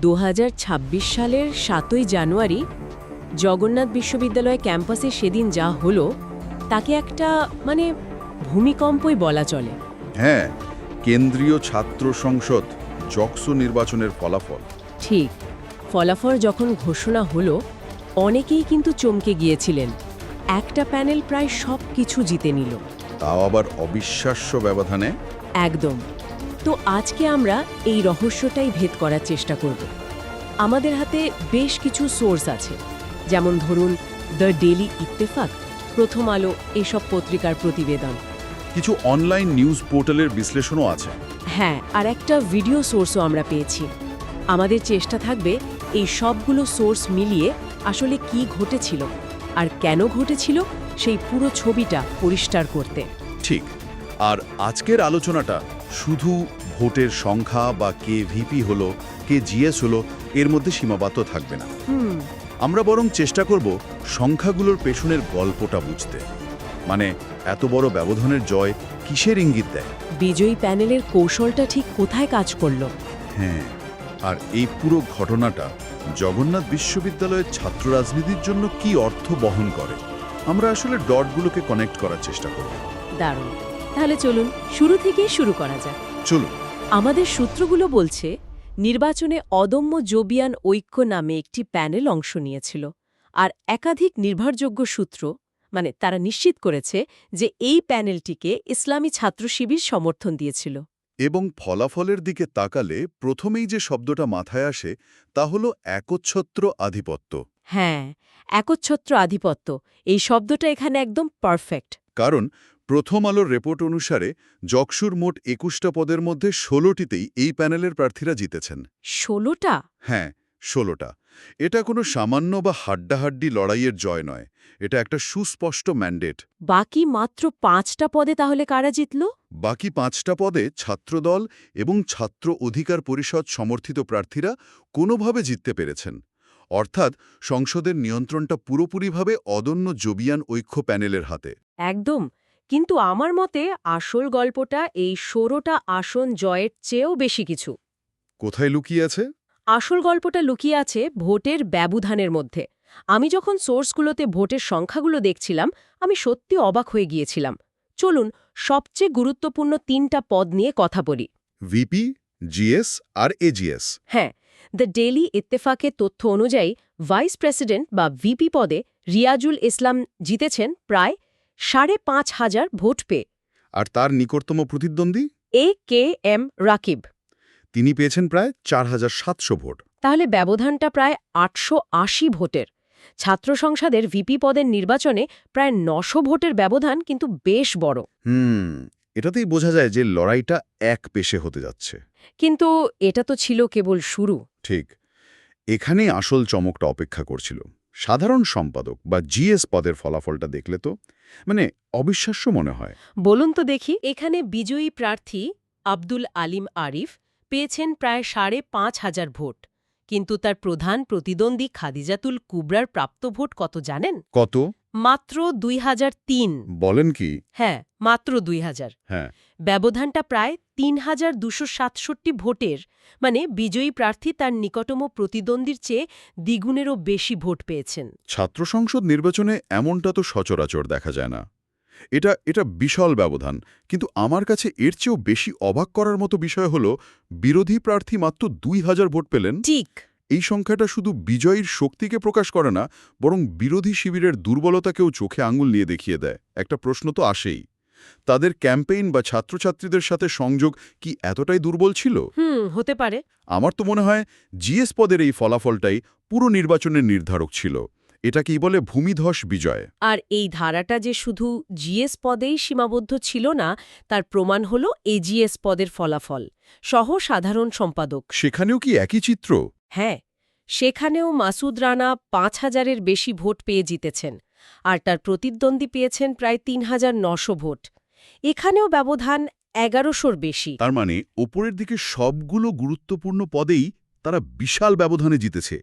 দু হাজার ছাব্বিশ সালের সাতই জানুয়ারি জগন্নাথ বিশ্ববিদ্যালয় ক্যাম্পাসে সেদিন যা হলো তাকে একটা মানে ভূমিকম্পই বলা চলে। হ্যাঁ কেন্দ্রীয় ছাত্র সংসদ জকসু নির্বাচনের ফলাফল। ঠিক ফলাফল যখন ঘোষণা হলো অনেকেই কিন্তু চমকে গিয়েছিলেন। একটা প্যানেল প্রায় সব কিছু জিতে নিল। তাও আবার অবিশ্বাস্য ব্যবধানে? একদম। তো আজকে আমরা এই রহস্যটাই ভেদ করার চেষ্টা করব। আমাদের হাতে বেশ কিছু সোর্স আছে যেমন ধরুন দ্য ডেলি ইত্তেফাক প্রথম আলো এসব পত্রিকার প্রতিবেদন। কিছু অনলাইন নিউজ পোর্টালের বিশ্লেষণও আছে। হ্যাঁ আর একটা ভিডিও সোর্সও আমরা পেয়েছি। আমাদের চেষ্টা থাকবে এই সবগুলো সোর্স মিলিয়ে আসলে কি ঘটেছিল আর কেন ঘটেছিল সেই পুরো ছবিটা পরিষ্কার করতে। ঠিক আর আজকের আলোচনাটা শুধু ভোটের সংখ্যা বা কে ভিপি হলো কে জিএস হলো এর মধ্যে সীমাবদ্ধ থাকবে না। আমরা বরং চেষ্টা করব সংখ্যাগুলোর পেছনের গল্পটা বুঝতে। মানে এত বড় ব্যবধানের জয় কিসের ইঙ্গিত দেয়? বিজয়ী প্যানেলের কৌশলটা ঠিক কোথায় কাজ করল? হ্যাঁ আর এই পুরো ঘটনাটা জগন্নাথ বিশ্ববিদ্যালয়ের ছাত্র রাজনীতির জন্য কি অর্থ বহন করে? আমরা আসলে ডটগুলোকে কানেক্ট করার চেষ্টা করব। দারুণ। তাহলে চলুন শুরু থেকেই শুরু করা যাক। চলুন। আমাদের সূত্রগুলো বলছে নির্বাচনে অদম্য জোবিয়ান ঐক্য নামে একটি প্যানেল অংশ নিয়েছিল। আর একাধিক নির্ভরযোগ্য সূত্র মানে তারা নিশ্চিত করেছে যে এই প্যানেলটিকে ইসলামী ছাত্র শিবির সমর্থন দিয়েছিল। এবং ফলাফলের দিকে তাকালে প্রথমেই যে শব্দটা মাথায় আসে তা হল একচ্ছত্র আধিপত্য। হ্যাঁ একচ্ছত্র আধিপত্য। এই শব্দটা এখানে একদম পারফেক্ট কারণ প্রথম আলোর রিপোর্ট অনুসারে জকসুর মোট একুশটা পদের মধ্যে ষোলোটিতেই এই প্যানেলের প্রার্থীরা জিতেছেন। ষোলোটা? হ্যাঁ ষোলোটা। এটা কোনো সামান্য বা হাড্ডাহাড্ডি লড়াইয়ের জয় নয়। এটা একটা সুস্পষ্ট ম্যান্ডেট। বাকি মাত্র পাঁচটা পদে তাহলে কারা জিতল? বাকি পাঁচটা পদে ছাত্রদল এবং ছাত্র অধিকার পরিষদ সমর্থিত প্রার্থীরা কোনোভাবে জিততে পেরেছেন। অর্থাৎ সংসদের নিয়ন্ত্রণটা পুরোপুরিভাবে অদন্য জবিয়ান ঐক্য প্যানেলের হাতে। একদম। কিন্তু আমার মতে আসল গল্পটা এই ষোলোটা আসন জয়ের চেয়েও বেশি কিছু। কোথায় লুকিয়ে আছে? আসল গল্পটা লুকিয়ে আছে ভোটের ব্যবধানের মধ্যে। আমি যখন সোর্সগুলোতে ভোটের সংখ্যাগুলো দেখছিলাম আমি সত্যি অবাক হয়ে গিয়েছিলাম। চলুন সবচেয়ে গুরুত্বপূর্ণ তিনটা পদ নিয়ে কথা বলি। ভিপি জিএস আর এজিএস। হ্যাঁ দ্য ডেলি ইত্তেফাকের তথ্য অনুযায়ী ভাইস প্রেসিডেন্ট বা ভিপি পদে রিয়াজুল ইসলাম জিতেছেন প্রায় সাড়ে পাঁচ হাজার ভোট পেয়ে। আর তার নিকটতম প্রতিদ্বন্দ্বী? A K M Rakib. তিনি পেয়েছেন প্রায় চার হাজার সাতশো ভোট। তাহলে ব্যবধানটা প্রায় আটশো আশি ভোটের। ছাত্র সংসদের ভিপি পদের নির্বাচনে প্রায় নশো ভোটের ব্যবধান কিন্তু বেশ বড়। হুম এটাতেই বোঝা যায় যে লড়াইটা এক পেশে হতে যাচ্ছে। কিন্তু এটা তো ছিল কেবল শুরু। ঠিক। এখানেই আসল চমকটা অপেক্ষা করছিল। সাধারণ সম্পাদক বা জিএস পদের ফলাফলটা দেখলে তো মানে অবিশ্বাস্য মনে হয়। বলুন তো দেখি এখানে বিজয়ী প্রার্থী আব্দুল আলিম আরিফ পেয়েছেন প্রায় সাড়ে পাঁচ হাজার ভোট কিন্তু তার প্রধান প্রতিদ্বন্দ্বী খাদিজাতুল কুবরার প্রাপ্ত ভোট কত জানেন? কত? মাত্র দুই হাজার তিন। বলেন কি? হ্যাঁ মাত্র দুই হাজার। হ্যাঁ। ব্যবধানটা প্রায় তিন হাজার দুশো সাতষট্টি ভোটের মানে বিজয়ী প্রার্থী তার নিকটম প্রতিদ্বন্দ্বীর চেয়ে দ্বিগুণেরও বেশি ভোট পেয়েছেন। ছাত্র সংসদ নির্বাচনে এমনটা তো সচরাচর দেখা যায় না। এটা এটা বিশাল ব্যবধান কিন্তু আমার কাছে এর চেয়েও বেশি অবাক করার মতো বিষয় হল বিরোধী প্রার্থী মাত্র দুই হাজার ভোট পেলেন। ঠিক। এই সংখ্যাটা শুধু বিজয়ীর শক্তিকে প্রকাশ করে না বরং বিরোধী শিবিরের দুর্বলতাকেও চোখে আঙুল নিয়ে দেখিয়ে দেয়। একটা প্রশ্ন তো আসেই। তাদের ক্যাম্পেইন বা ছাত্রছাত্রীদের সাথে সংযোগ কি এতটাই দুর্বল ছিল? হুম হতে পারে। আমার তো মনে হয় জিএস পদের এই ফলাফলটাই পুরো নির্বাচনের নির্ধারক ছিল। এটাকেই বলে ভূমিধস বিজয়? আর এই ধারাটা যে শুধু জিএস পদেই সীমাবদ্ধ ছিল না তার প্রমাণ হল এজিএস পদের ফলাফল। সহ সাধারণ সম্পাদক। সেখানেও কি একই চিত্র? হ্যাঁ সেখানেও মাসুদ রানা পাঁচ হাজারের বেশি ভোট পেয়ে জিতেছেন। আর তার প্রতিদ্বন্দ্বী পেয়েছেন প্রায় তিন হাজার নশো ভোট। এখানেও ব্যবধান এগারোশোর বেশি। তার মানে ওপরের দিকে সবগুলো গুরুত্বপূর্ণ পদেই তারা বিশাল ব্যবধানে জিতেছে।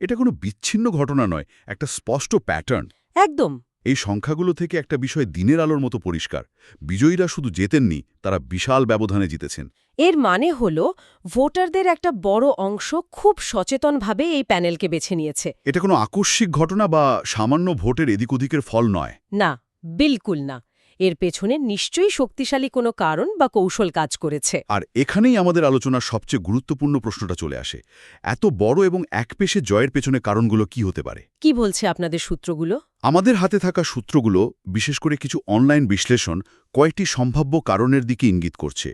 এটা কোনো বিচ্ছিন্ন ঘটনা নয় একটা স্পষ্ট প্যাটার্ন একদম। এই সংখ্যাগুলো থেকে একটা বিষয় দিনের আলোর মতো পরিষ্কার। বিজয়ীরা শুধু জেতেননি তারা বিশাল ব্যবধানে জিতেছেন। এর মানে হল ভোটারদের একটা বড় অংশ খুব সচেতনভাবে এই প্যানেলকে বেছে নিয়েছে। এটা কোনো আকস্মিক ঘটনা বা সামান্য ভোটের এদিক ওদিকের ফল নয়। না বিলকুল না। এর পেছনে নিশ্চয়ই শক্তিশালী কোনো কারণ বা কৌশল কাজ করেছে। আর এখানেই আমাদের আলোচনার সবচেয়ে গুরুত্বপূর্ণ প্রশ্নটা চলে আসে। এত বড় এবং একপেশে জয়ের পেছনে কারণগুলো কি হতে পারে? কি বলছে আপনাদের সূত্রগুলো? আমাদের হাতে থাকা সূত্রগুলো বিশেষ করে কিছু অনলাইন বিশ্লেষণ কয়েকটি সম্ভাব্য কারণের দিকে ইঙ্গিত করছে।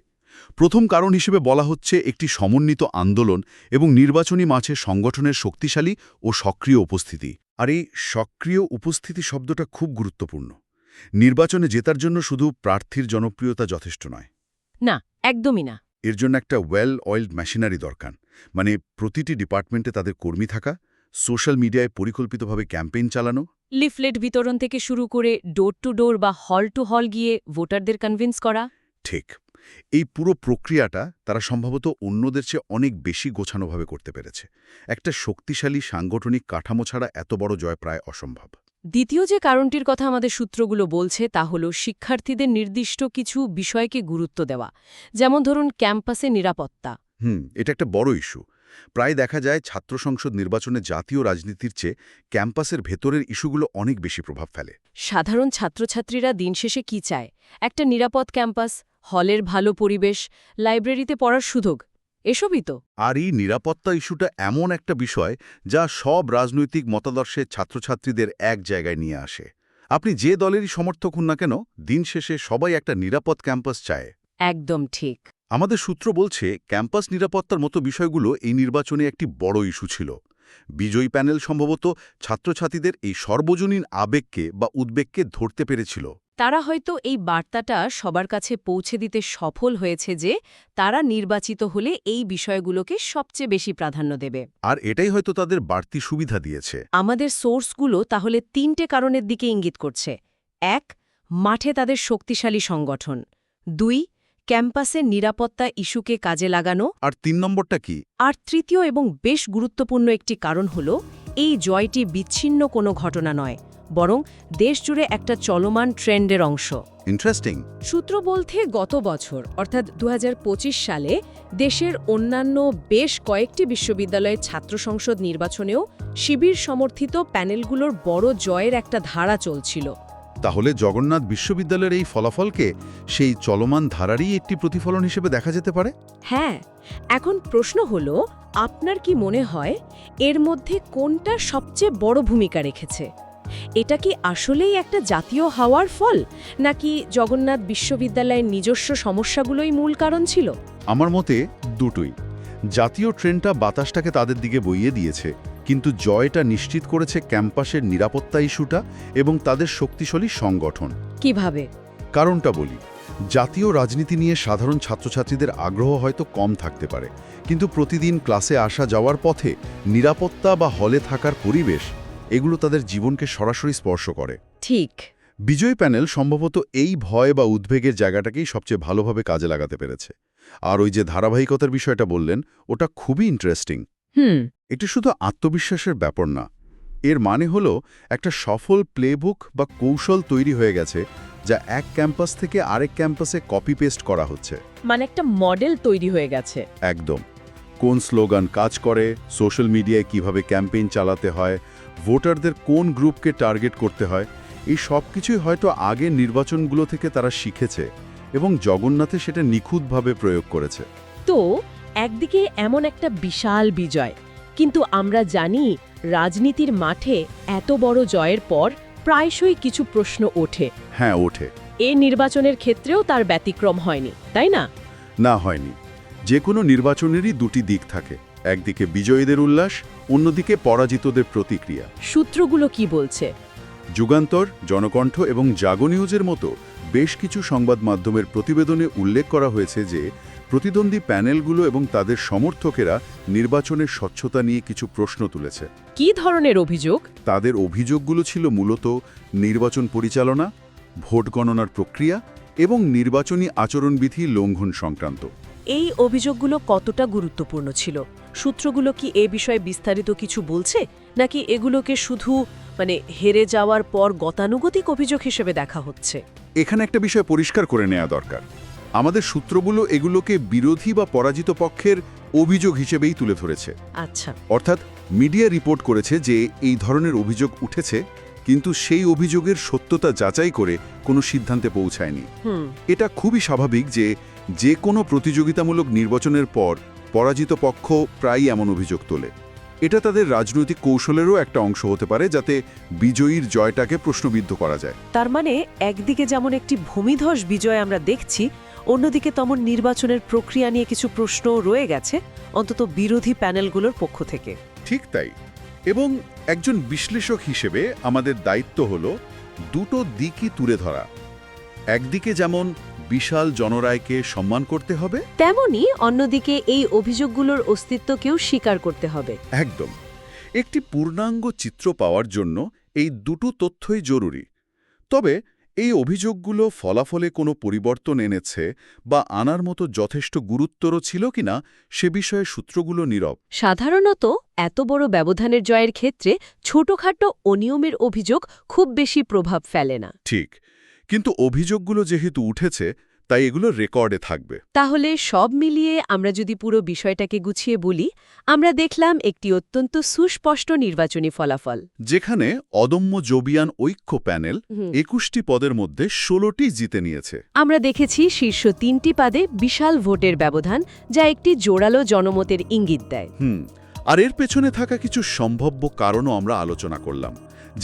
প্রথম কারণ হিসেবে বলা হচ্ছে একটি সমন্বিত আন্দোলন এবং নির্বাচনী মাঝে সংগঠনের শক্তিশালী ও সক্রিয় উপস্থিতি। আর এই সক্রিয় উপস্থিতি শব্দটা খুব গুরুত্বপূর্ণ। নির্বাচনে জেতার জন্য শুধু প্রার্থীর জনপ্রিয়তা যথেষ্ট নয়। না একদমই না। এর জন্য একটা ওয়েল অয়েলড মেশিনারি দরকার। মানে প্রতিটি ডিপার্টমেন্টে তাদের কর্মী থাকা সোশ্যাল মিডিয়ায় পরিকল্পিতভাবে ক্যাম্পেইন চালানো। লিফলেট বিতরণ থেকে শুরু করে ডোর টু ডোর বা হল টু হল গিয়ে ভোটারদের কনভিন্স করা। ঠিক। এই পুরো প্রক্রিয়াটা তারা সম্ভবত অন্যদের চেয়ে অনেক বেশি গোছানোভাবে করতে পেরেছে। একটা শক্তিশালী সাংগঠনিক কাঠামো ছাড়া এত বড় জয় প্রায় অসম্ভব। দ্বিতীয় যে কারণটির কথা আমাদের সূত্রগুলো বলছে তা হল শিক্ষার্থীদের নির্দিষ্ট কিছু বিষয়কে গুরুত্ব দেওয়া যেমন ধরুন ক্যাম্পাসে নিরাপত্তা। হুম এটা একটা বড় ইস্যু। প্রায় দেখা যায় ছাত্র সংসদ নির্বাচনে জাতীয় রাজনীতির চেয়ে ক্যাম্পাসের ভেতরের ইস্যুগুলো অনেক বেশি প্রভাব ফেলে। সাধারণ ছাত্রছাত্রীরা দিন শেষে কি চায়? একটা নিরাপদ ক্যাম্পাস হলের ভালো পরিবেশ লাইব্রেরিতে পড়ার সুযোগ এসবই তো। আর এই নিরাপত্তা ইস্যুটা এমন একটা বিষয় যা সব রাজনৈতিক মতাদর্শের ছাত্রছাত্রীদের এক জায়গায় নিয়ে আসে। আপনি যে দলেরই সমর্থক হন না কেন দিন শেষে সবাই একটা নিরাপদ ক্যাম্পাস চায়। একদম ঠিক। আমাদের সূত্র বলছে ক্যাম্পাস নিরাপত্তার মতো বিষয়গুলো এই নির্বাচনে একটি বড় ইস্যু ছিল। বিজয়ী প্যানেল সম্ভবত ছাত্রছাত্রীদের এই সর্বজনীন আবেগকে বা উদ্বেগকে ধরতে পেরেছিল। তারা হয়তো এই বার্তাটা সবার কাছে পৌঁছে দিতে সফল হয়েছে যে তারা নির্বাচিত হলে এই বিষয়গুলোকে সবচেয়ে বেশি প্রাধান্য দেবে। আর এটাই হয়তো তাদের বাড়তি সুবিধা দিয়েছে। আমাদের সোর্সগুলো তাহলে তিনটে কারণের দিকে ইঙ্গিত করছে। এক মাঠে তাদের শক্তিশালী সংগঠন। দুই ক্যাম্পাসে নিরাপত্তা ইস্যুকে কাজে লাগানো। আর তিন নম্বরটা কি? আর তৃতীয় এবং বেশ গুরুত্বপূর্ণ একটি কারণ হল এই জয়টি বিচ্ছিন্ন কোনো ঘটনা নয় বরং দেশজুড়ে একটা চলমান ট্রেন্ডের অংশ। ইন্টারেস্টিং সূত্র বলতে গত বছর অর্থাৎ দু হাজার পঁচিশ সালে দেশের অন্যান্য বেশ কয়েকটি বিশ্ববিদ্যালয়ের ছাত্র সংসদ নির্বাচনেও শিবির সমর্থিত প্যানেলগুলোর বড় জয়ের একটা ধারা চলছিল। তাহলে জগন্নাথ বিশ্ববিদ্যালয়ের এই ফলাফলকে সেই চলমান ধারারই একটি প্রতিফলন হিসেবে দেখা যেতে পারে? হ্যাঁ এখন প্রশ্ন হল আপনার কি মনে হয় এর মধ্যে কোনটা সবচেয়ে বড় ভূমিকা রেখেছে? এটা কি আসলেই একটা জাতীয় হাওয়ার ফল নাকি জগন্নাথ বিশ্ববিদ্যালয়ের নিজস্ব সমস্যাগুলোই মূল কারণ ছিল? আমার মতে দুটোই। জাতীয় ট্রেনটা বাতাসটাকে তাদের দিকে বইয়ে দিয়েছে। কিন্তু জয়টা নিশ্চিত করেছে ক্যাম্পাসের নিরাপত্তা ইস্যুটা এবং তাদের শক্তিশালী সংগঠন। কীভাবে? কারণটা বলি জাতীয় রাজনীতি নিয়ে সাধারণ ছাত্রছাত্রীদের আগ্রহ হয়তো কম থাকতে পারে কিন্তু প্রতিদিন ক্লাসে আসা যাওয়ার পথে নিরাপত্তা বা হলে থাকার পরিবেশ এগুলো তাদের জীবনকে সরাসরি স্পর্শ করে। ঠিক। বিজয় প্যানেল সম্ভবত এই ভয় বা উদ্বেগের জায়গাটাকেই সবচেয়ে ভালোভাবে কাজে লাগাতে পেরেছে। আর ওই যে ধারাবাহিকতার বিষয়টা বললেন ওটা খুবই ইন্টারেস্টিং হুম। এটি শুধু আত্মবিশ্বাসের ব্যাপার না এর মানে হলো একটা সফল প্লেবুক বা কৌশল তৈরি হয়ে গেছে যা এক ক্যাম্পাস থেকে আরেক ক্যাম্পাসে কপি পেস্ট করা হচ্ছে। মানে একটা মডেল তৈরি হয়ে গেছে। একদম। কোন স্লোগান কাজ করে সোশ্যাল মিডিয়ায় কীভাবে ক্যাম্পেইন চালাতে হয় ভোটারদের কোন গ্রুপকে টার্গেট করতে হয় এই সব কিছুই হয়তো আগের নির্বাচনগুলো থেকে তারা শিখেছে এবং জগন্নাথে সেটা নিখুঁতভাবে প্রয়োগ করেছে। তো একদিকে এমন একটা বিশাল বিজয় কিন্তু আমরা জানি রাজনীতির মাঠে এত বড় জয়ের পর প্রায়শই কিছু প্রশ্ন ওঠে। হ্যাঁ ওঠে। এ নির্বাচনের ক্ষেত্রেও তার ব্যতিক্রম হয়নি তাই না? না হয়নি। যে কোনো নির্বাচনেরই দুটি দিক থাকে একদিকে বিজয়ীদের উল্লাস অন্যদিকে পরাজিতদের প্রতিক্রিয়া। সূত্রগুলো কি বলছে? যুগান্তর জনকণ্ঠ এবং জাগো নিউজের মতো বেশ কিছু সংবাদ মাধ্যমের প্রতিবেদনে উল্লেখ করা হয়েছে যে প্রতিদ্বন্দ্বী প্যানেলগুলো এবং তাদের সমর্থকেরা নির্বাচনের স্বচ্ছতা নিয়ে কিছু প্রশ্ন তুলেছে। কি ধরনের অভিযোগ? তাদের অভিযোগগুলো ছিল মূলত নির্বাচন পরিচালনা ভোট গণনার প্রক্রিয়া এবং নির্বাচনী আচরণবিধি লঙ্ঘন সংক্রান্ত। এই অভিযোগগুলো কতটা গুরুত্বপূর্ণ ছিল? সূত্রগুলো কি এ বিষয়ে বিস্তারিত কিছু বলছে? নাকি এগুলোকে শুধু মানে হেরে যাওয়ার পর গতানুগতিক অভিযোগ হিসেবে দেখা হচ্ছে? এখানে একটা বিষয় পরিষ্কার করে নেওয়া দরকার। আমাদের সূত্রগুলো এগুলোকে বিরোধী বা পরাজিত পক্ষের অভিযোগ হিসেবেই তুলে ধরেছে। আচ্ছা। অর্থাৎ মিডিয়া রিপোর্ট করেছে যে এই ধরনের অভিযোগ উঠেছে কিন্তু সেই অভিযোগের সত্যতা যাচাই করে কোনো সিদ্ধান্তে পৌঁছায়নি। এটা খুবই স্বাভাবিক যে যে কোনো প্রতিযোগিতামূলক নির্বাচনের পর পরাজিত পক্ষ প্রায়ই এমন অভিযোগ তোলে। এটা তাদের রাজনৈতিক কৌশলেরও একটা অংশ হতে পারে যাতে বিজয়ীর জয়টাকে প্রশ্নবিদ্ধ করা যায়। তার মানে একদিকে যেমন একটি ভূমিধস বিজয় আমরা দেখছি অন্যদিকে তেমন নির্বাচনের প্রক্রিয়া নিয়ে কিছু প্রশ্ন রয়ে গেছে অন্তত বিরোধী প্যানেলগুলোর পক্ষ থেকে। ঠিক তাই। এবং একজন বিশ্লেষক হিসেবে আমাদের দায়িত্ব হল দুটো দিকই তুলে ধরা। একদিকে যেমন বিশাল জনরায়কে সম্মান করতে হবে? তেমনি অন্যদিকে এই অভিযোগগুলোর অস্তিত্বকেও স্বীকার করতে হবে। একদম। একটি পূর্ণাঙ্গ চিত্র পাওয়ার জন্য এই দুটো তথ্যই জরুরি। তবে এই অভিযোগগুলো ফলাফলে কোনো পরিবর্তন এনেছে বা আনার মতো যথেষ্ট গুরুত্বর ছিল কিনা সে বিষয়ে সূত্রগুলো নীরব। সাধারণত এত বড় ব্যবধানের জয়ের ক্ষেত্রে ছোটখাটো অনিয়মের অভিযোগ খুব বেশি প্রভাব ফেলে না। ঠিক। কিন্তু অভিযোগগুলো যেহেতু উঠেছে তাই এগুলো রেকর্ডে থাকবে। তাহলে সব মিলিয়ে আমরা যদি পুরো বিষয়টাকে গুছিয়ে বলি আমরা দেখলাম একটি অত্যন্ত সুস্পষ্ট নির্বাচনী ফলাফল। যেখানে অদম্য জোবিয়ান ঐক্য প্যানেল একুশটি পদের মধ্যে ষোলোটি জিতে নিয়েছে। আমরা দেখেছি শীর্ষ তিনটি পাদে বিশাল ভোটের ব্যবধান যা একটি জোরালো জনমতের ইঙ্গিত দেয়। হুম আর এর পেছনে থাকা কিছু সম্ভাব্য কারণও আমরা আলোচনা করলাম।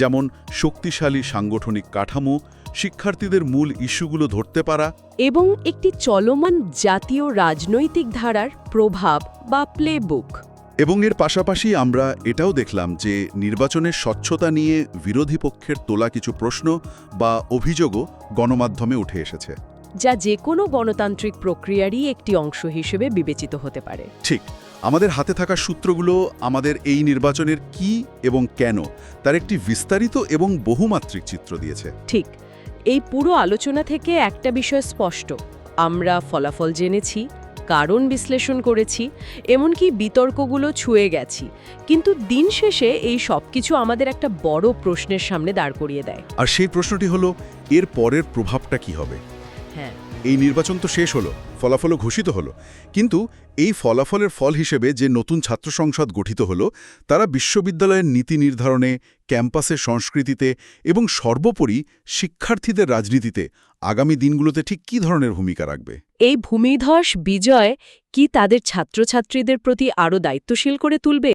যেমন শক্তিশালী সাংগঠনিক কাঠামো শিক্ষার্থীদের মূল ইস্যুগুলো ধরতে পারা এবং একটি চলমান জাতীয় রাজনৈতিক ধারার প্রভাব বা প্লেবুক এবং এর পাশাপাশি আমরা এটাও দেখলাম যে নির্বাচনের স্বচ্ছতা নিয়ে বিরোধী পক্ষের তোলা কিছু প্রশ্ন বা অভিযোগও গণমাধ্যমে উঠে এসেছে। যা যে কোনো গণতান্ত্রিক প্রক্রিয়ারই একটি অংশ হিসেবে বিবেচিত হতে পারে। ঠিক আমাদের হাতে থাকা সূত্রগুলো আমাদের এই নির্বাচনের কি এবং কেন তার একটি বিস্তারিত এবং বহুমাত্রিক চিত্র দিয়েছে। ঠিক এই পুরো আলোচনা থেকে একটা বিষয় স্পষ্ট। আমরা ফলাফল জেনেছি কারণ বিশ্লেষণ করেছি এমনকি বিতর্কগুলো ছুঁয়ে গেছি। কিন্তু দিন শেষে এই সব কিছু আমাদের একটা বড় প্রশ্নের সামনে দাঁড় করিয়ে দেয়। আর সেই প্রশ্নটি হলো এর পরের প্রভাবটা কি হবে? হ্যাঁ। এই নির্বাচন তো শেষ হলো ফলাফলও ঘোষিত হলো। কিন্তু এই ফলাফলের ফল হিসেবে যে নতুন ছাত্র সংসদ গঠিত হল, তারা বিশ্ববিদ্যালয়ের নীতি নির্ধারণে, ক্যাম্পাসের সংস্কৃতিতে এবং সর্বোপরি শিক্ষার্থীদের রাজনীতিতে আগামী দিনগুলোতে ঠিক কী ধরনের ভূমিকা রাখবে? এই ভূমিধস বিজয় কি তাদের ছাত্রছাত্রীদের প্রতি আরও দায়িত্বশীল করে তুলবে?